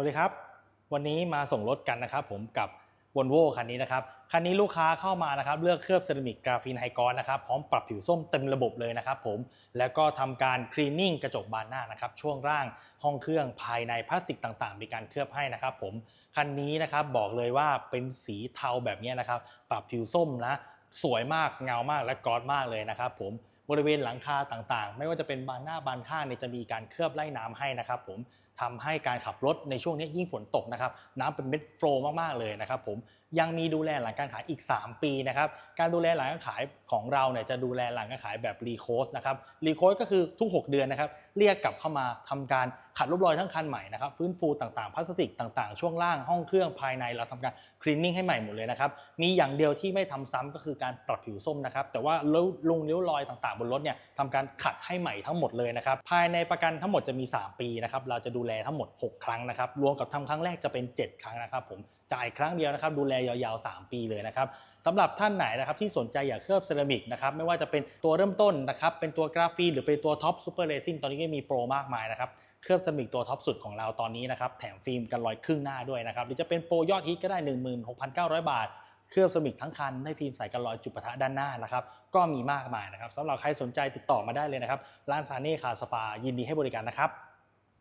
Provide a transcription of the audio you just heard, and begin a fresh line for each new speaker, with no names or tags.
วัสดีครับ วันนี้มาส่งรถกันนะครับ ผมกับว o l v o คันนี้นะครับ คันนี้ลูกค้าเข้ามานะครับ เลือกเคลือบเซรามิกกราฟีนไฮกรนะครับพร้อมปรับผิวส้มเต็มระบบเลยนะครับผมแล้วก็ทำการคลีนนิ่งกระจกบานหน้านะครับ ช่วงร่างห้องเครื่องภายในพลาสติกต่างๆ มีการเคลือบให้นะครับ ผมคันนี้นะครับบอกเลยว่าเป็นสีเทาแบบนี้นะครับ ปรับผิวส้มนะสวยมากเงามากและกรอสมากเลยนะครับ ผมบริเวณหลังคาต่างๆ ไม่ว่าจะเป็นบานหน้าบานข้างเนี่ยจะมีการเคลือบไล่น้ำให้นะครับ ผม ทำให้การขับรถในช่วงนี้ยิ่งฝนตกนะครับน้ำเป็นเม็ดโฟล์มากๆเลยนะครับผมยังมีดูแลหลังการขายอีก 3 ปีนะครับการดูแลหลังการขายของเราเนี่ยจะดูแลหลังการขายแบบรีโคสนะครับรีโคสก็คือทุก 6 เดือนนะครับเรียกกลับเข้ามาทำการขัดรูปรอยทั้งคันใหม่นะครับฟื้นฟูต่างๆพลาสติกต่างๆ ช่วงล่างห้องเครื่องภายในเราทำการคลีนนิ่งให้ใหม่หมดเลยนะครับมีอย่างเดียวที่ไม่ทำซ้ำก็คือการปรับผิวส้มนะครับแต่ว่าลงริ้ยวรอยต่างๆ บนรถเนี่ยทำการขัดให้ใหม่ทั้งหมดเลยนะครับภายในประกันทั้งหมดจะมี 3 ปีนะครับเราจะดูแลทั้งหมด 6 ครั้งนะครับรวมกับทำครั้งแรกจะเป็น 7 ครั้งนะครับผมจ่ายครั้งเดียวนะครับดูแลยาวๆ 3 ปีเลยนะครับสำหรับท่านไหนนะครับที่สนใจอยากเคลือบเซรามิกนะครับไม่ว่าจะเป็นตัวเริ่มต้นนะครับเป็นตัวกราฟีนหรือเป็นตัวท็อปซูเปอร์เรซิ่งตอนนี้ก็มีโปรมากมายนะครับเคลือบเซรามิกตัวท็อปสุดของเราตอนนี้นะครับแถมฟิล์มกันรอยครึ่งหน้าด้วยนะครับหรือจะเป็นโปรยอดฮิตก็ได้ 16,900 บาทเคลือบเซรามิกทั้งคันได้ฟิล์มใสกันรอยจุดปะทะด้านหน้านะครับก็มีมากมายนะครับสำหรับใครสนใจติดต่อมาได้เลยนะครับ ร้านซาเน่คาสปายินดีให้บริการนะครับ